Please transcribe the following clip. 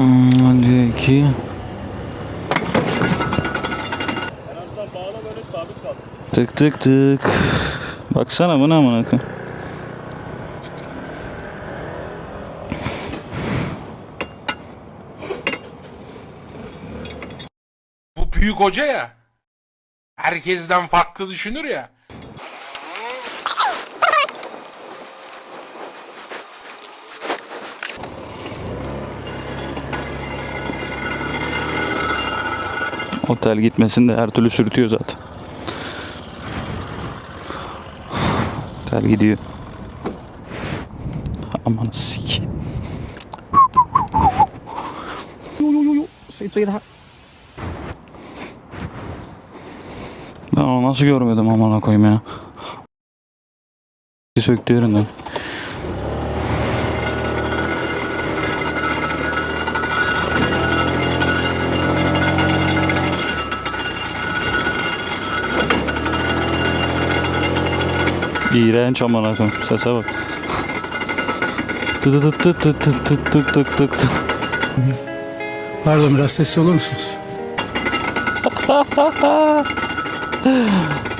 Hmm, hadi iki. Tık tık tık. Baksana bu ne amına koyayım. Büyük hoca ya. Herkesten farklı düşünür ya. Otel gitmesin de her türlü sürtüyor zaten. Otel gidiyor. Aman sik. 呦呦呦呦，谁追他？ Ben onu nasıl görmedim amına koyayım ya. Söktü yerinden. İğrenç amına koyayım. Sese bak. Tı tı tı tı tı tı tı tı tı tı. Pardon biraz sesli olur musunuz?